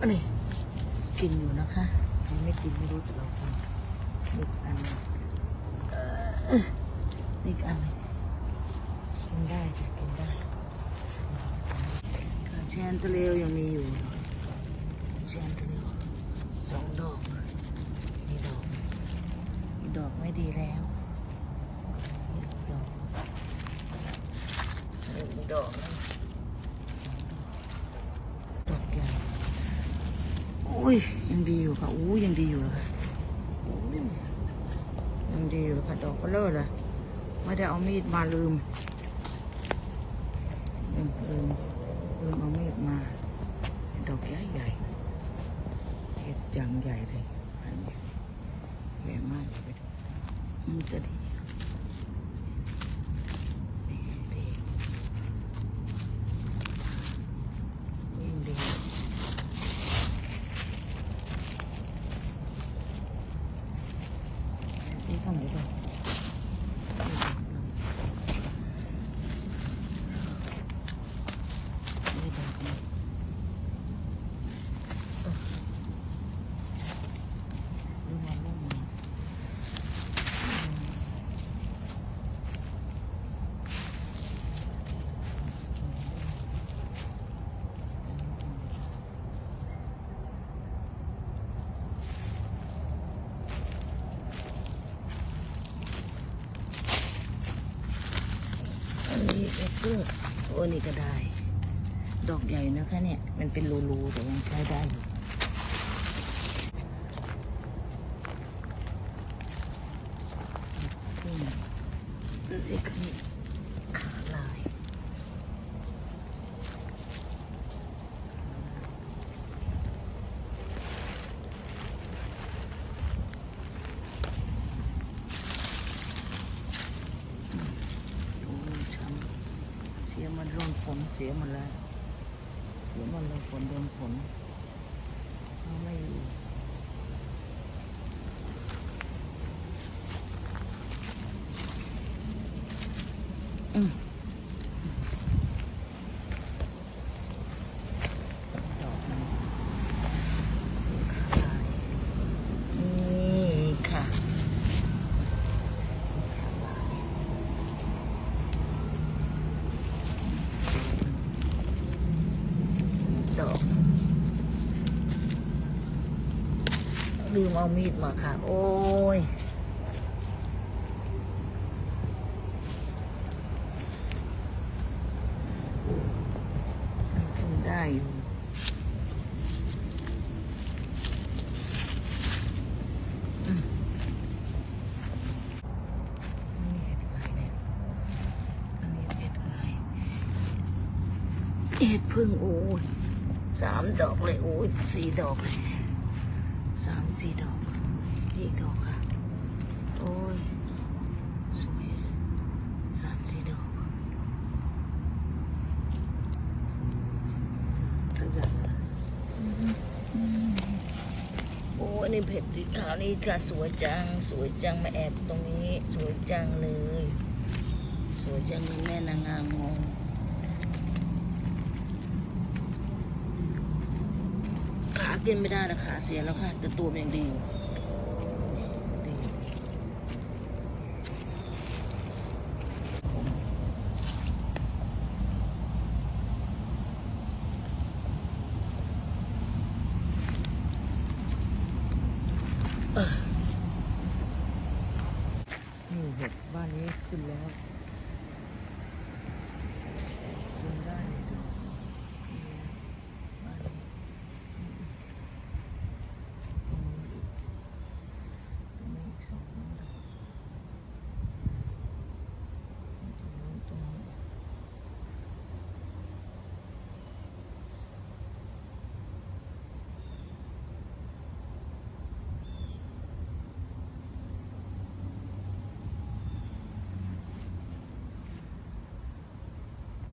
อันนี้กินอยู่นะคะใครไม่กินไม่รู้แต่เรากินอีกอันอีกอันกินได้ค่ะกินได้แชนตะเลวยังมีอยู่แชนตะเลวสองดอกนี่ดอกนี่ดอกไม่ดีแล้วดอกดอกหนึ่งดอกใหญ่ อ้ยยังดีอยู่ค่ะอู้ยังดีอยู่เลยค่ะยังดีอยู่ค่ะดอกเบลเลอร์เลยไม่ได้เอามีดมาลืมลืมลืมลืมเอามีดมาดอกใหญ่ใหญ่เห็ดอย่างใหญ่เลยใหญ่มากเลยไปดูมันจะดีนี่ดียิ่งดี นี่ทำไมดอกนี่ดอกนี่เออดูมันลงมาอันนี้ เอเกอร์โอ้นี่ก็ได้ ดอกใหญ่นะคะเนี่ย มันเป็นรูๆแต่ยังใช้ได้อยู่อืมนี่คือขาลาย ดูมันช้ำเสียมันโดนฝนเสียหมดแล้วเสียหมดเลยฝนโดนฝนเอาไม่อยู่อืมดอกมันขาลายนี่ค่ะขาลาย ดอก ลืมเอามีดมาค่ะ โอ้ย ได้อยู่อืมนี่เอะไรเนี่ยอันนี้เห็ดอะไรเห็ดพึ่งโอ้ยสามดอกเลยโอ้ยสี่ดอกเลย สามสี่ดอกนี่อีกดอกค่ะ โอ้ย สวยสามสี่ดอกขยายโอ้ยนี่เผ็ดสีขาวนี่ค่ะ สวยจัง สวยจัง มาแอบตรงนี้ สวยจังเลย สวยจังเลยแม่นางงามงง ขากินไม่ได้นะขาเสียแล้วค่ะ แต่ตัวมันยังดีอยู่นี่เห็ดบ้านนี้ขึ้นแล้ว